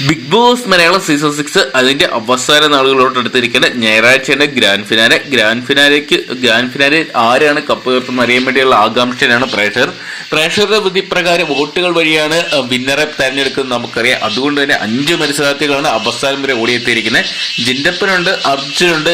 Big boss Malayalam season six അതിന്റെ അവസാന നാളുകളോട് അടുത്തിരിക്കുന്ന ഞായറാഴ്ചയുടെ ഗ്രാൻഡ് ഫിനാലെ. ഗ്രാൻഡ് ഫിനാലേക്ക് ഗ്രാൻഡ് ഫിനാലെ ആരാണ് കപ്പ് ഉയർത്തുന്ന അറിയാൻ വേണ്ടിയുള്ള ആകാംക്ഷയിലാണ് പ്രേക്ഷകർ. പ്രേക്ഷകരുടെ വിധി പ്രകാരം വോട്ടുകൾ വഴിയാണ് വിന്നറെ തെരഞ്ഞെടുക്കുന്നത് നമുക്കറിയാം. അതുകൊണ്ട് തന്നെ അഞ്ച് മത്സരാർത്ഥികളാണ് അവസാനം വരെ ഓടിയെത്തിയിരിക്കുന്നത്. ജിൻഡപ്പനുണ്ട് അർജുനുണ്ട്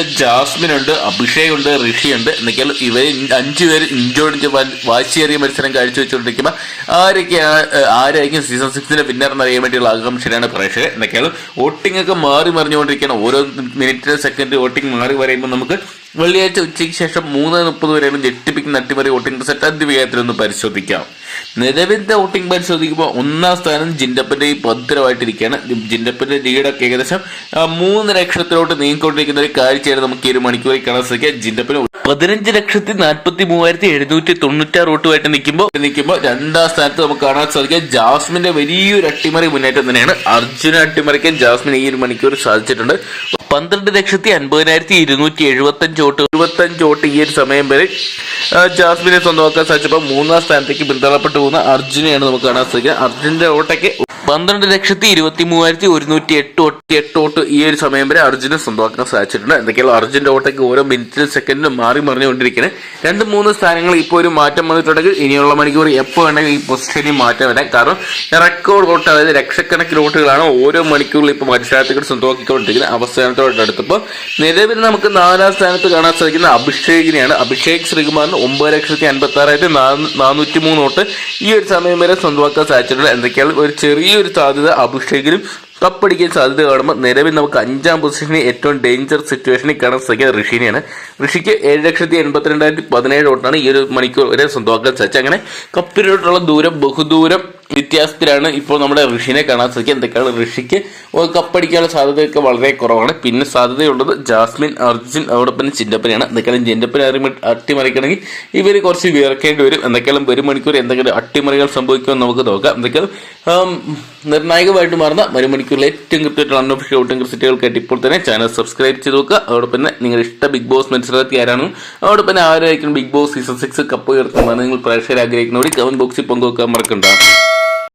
ഉണ്ട് ഋഷി ഉണ്ട് എന്നൊക്കെയാൽ ഇവർ അഞ്ചു പേര് ഇഞ്ചോടിഞ്ച് വാശിയേറിയ മത്സരം കാഴ്ചവെച്ചുകൊണ്ടിരിക്കുമ്പോൾ ആരൊക്കെയാണ് ആരായിരിക്കും സീസൺ സിക്സിന്റെ വിന്നർ എന്നറിയാൻ വേണ്ടിയുള്ള ആകാംക്ഷയിലാണ് പ്രേക്ഷകർ. എന്നൊക്കെയാണ് വോട്ടിംഗ് ഒക്കെ മാറി മറിഞ്ഞുകൊണ്ടിരിക്കുകയാണ്. ഓരോ മിനിറ്റ് സെക്കൻഡ് വോട്ടിംഗ് മാറി പറയുമ്പോൾ നമുക്ക് വെള്ളിയാഴ്ച ഉച്ചയ്ക്ക് ശേഷം മൂന്ന് മുപ്പത് വരെയും ഞെട്ടിപ്പിക്കുന്ന അട്ടിമറി വോട്ടിംഗ് റിസൾട്ട് അതിവേഗത്തിലൊന്ന് പരിശോധിക്കാം. നിലവിലത്തെ വോട്ടിംഗ് പരിശോധിക്കുമ്പോൾ ഒന്നാം സ്ഥാനം ജിൻഡപ്പന്റെ ഭദ്രമായിട്ടിരിക്കുകയാണ്. ജിൻഡപ്പന്റെ ലീഡൊക്കെ ഏകദേശം മൂന്ന് ലക്ഷത്തിലോട്ട് നീങ്ങിക്കൊണ്ടിരിക്കുന്ന ഒരു കാഴ്ചയാണ് നമുക്ക് ഈ ഒരു മണിക്കൂറിൽ കാണാൻ സാധിക്കുക. ജിൻഡപ്പന് പതിനഞ്ച് ലക്ഷത്തി നാൽപ്പത്തി മൂവായിരത്തി എഴുന്നൂറ്റി തൊണ്ണൂറ്റാറ് വോട്ടുമായിട്ട് നിൽക്കുമ്പോൾ നിൽക്കുമ്പോൾ രണ്ടാം സ്ഥാനത്ത് നമുക്ക് കാണാൻ സാധിക്കുക ജാസ്മിന്റെ വലിയൊരു അട്ടിമറി മുന്നേറ്റം തന്നെയാണ്. അർജുന അട്ടിമറിക്കാൻ ജാസ്മിൻ ഈ ഒരു മണിക്കൂർ സാധിച്ചിട്ടുണ്ട്. പന്ത്രണ്ട് ലക്ഷത്തി അൻപതിനായിരത്തി ഇരുന്നൂറ്റി എഴുപത്തി അഞ്ച് വോട്ട്. എഴുപത്തി അഞ്ച് വോട്ട് ഈ ഒരു സമയം വരെ ജാസ്മിനെ സ്വന്തമാക്കാൻ സാധിച്ചപ്പോൾ മൂന്നാം സ്ഥാനത്തേക്ക് പിന്തള്ളപ്പെട്ടു പോകുന്ന അർജുനെയാണ് നമുക്ക് കാണാൻ സാധിക്കുക. അർജുന്റെ വോട്ടൊക്കെ പന്ത്രണ്ട് ലക്ഷത്തി ഇരുപത്തി മൂവായിരത്തി ഒരുന്നൂറ്റി എട്ട് വോട്ട്. എട്ട് ഓട്ട് ഈ ഒരു സമയം വരെ അർജുനെ സ്വന്തമാക്കാൻ സാധിച്ചിട്ടുണ്ട്. എന്തൊക്കെയാണ് അർജുന്റെ ഓട്ടയ്ക്ക് ഓരോ മിനിറ്റിലും സെക്കൻഡിലും മാറി മറിഞ്ഞുകൊണ്ടിരിക്കുന്നത് രണ്ട് മൂന്ന് സ്ഥാനങ്ങൾ ഇപ്പോൾ ഒരു മാറ്റം വന്നിട്ടുണ്ടെങ്കിൽ ഇനിയുള്ള മണിക്കൂർ എപ്പോൾ വേണമെങ്കിൽ ഈ പൊസിഷനിൽ മാറ്റം വരാം കാരണം റെക്കോർഡ് ഓട്ട് അതായത് ലക്ഷക്കണക്കിന് ഓട്ടുകളാണ് ഓരോ മണിക്കൂറിൽ ഇപ്പോൾ മത്സരാർത്ഥികൾ സ്വന്തമാക്കിക്കൊണ്ടിരിക്കുന്നത്. അവസാനത്തോടെ അടുത്തപ്പോൾ നിലവിൽ നമുക്ക് നാലാം സ്ഥാനത്ത് കാണാൻ സാധിക്കുന്ന അഭിഷേകിനെയാണ്. അഭിഷേക് ശ്രീകുമാറിന് ഒമ്പത് ലക്ഷത്തി അൻപത്തി ആറായിരത്തി നാനൂറ്റി മൂന്ന് ഓട്ട് ഈ ഒരു സമയം വരെ സ്വന്തമാക്കാൻ സാധിച്ചിട്ടുണ്ട്. എന്തൊക്കെയാണ് ഒരു ചെറിയൊരു സാധ്യത അഭിഷേകിനും കപ്പടിക്കാൻ സാധ്യത കാണുമ്പോൾ നിലവിൽ നമുക്ക് അഞ്ചാം പൊസിഷനിൽ ഏറ്റവും ഡേഞ്ചർ സിറ്റുവേഷനിൽ കാണാൻ സാധിക്കുക ഋഷിനെയാണ്. ഋഷിക്ക് ഏഴ് ലക്ഷത്തി എൺപത്തിരണ്ടായിരത്തി പതിനേഴ് വോട്ടാണ് ഈ ഒരു മണിക്കൂർ വരെ സ്വന്തമാക്കാൻ സാധിച്ചത്. അങ്ങനെ കപ്പിലോട്ടുള്ള ദൂരം ബഹുദൂരം വ്യത്യാസത്തിലാണ് ഇപ്പോൾ നമ്മുടെ ഋഷിനെ കാണാൻ സാധിക്കുക. എന്തൊക്കെയാണ് ഋഷിക്ക് കപ്പടിക്കാനുള്ള സാധ്യതയൊക്കെ വളരെ കുറവാണ്. പിന്നെ സാധ്യതയുള്ളത് ജാസ്മിൻ അർജുൻ അതോടൊപ്പം ചിന്തപ്പനെയാണ് എന്തൊക്കെയാണ് ചിന്തപ്പനെ അറിമ അട്ടിമറിക്കണമെങ്കിൽ ഇവർ കുറച്ച് വിയർക്കേണ്ടി വരും. എന്തൊക്കെയാണ് ഒരു മണിക്കൂർ എന്തെങ്കിലും അട്ടിമറികൾ സംഭവിക്കുമെന്ന് നമുക്ക് നോക്കാം. എന്തൊക്കെയാണ്? നിർണായകമായിട്ട് മാറുന്ന മരുമണിക്കൂറിൽ ഏറ്റവും കൃത്യമായിട്ടുള്ള അൺഓഫ് വോട്ടിംഗ് റിസൾട്ടുകൾക്കായിട്ട് ഇപ്പോൾ തന്നെ ചാനൽ സബ്സ്ക്രൈബ് ചെയ്ത് നോക്കുക. അതോടൊപ്പം തന്നെ നിങ്ങളുടെ ഇഷ്ട ബിഗ് ബോസ് മത്സരത്തിൽ ആരാണ്? അതോടൊപ്പം തന്നെ ആരായിരിക്കും big boss season six cup ഉയർത്തുന്നതാണ് നിങ്ങൾ പ്രേക്ഷകർ ആഗ്രഹിക്കുന്നവർ കമന്റ് ബോക്സിൽ പങ്കുവെക്കാൻ മറക്കണ്ട.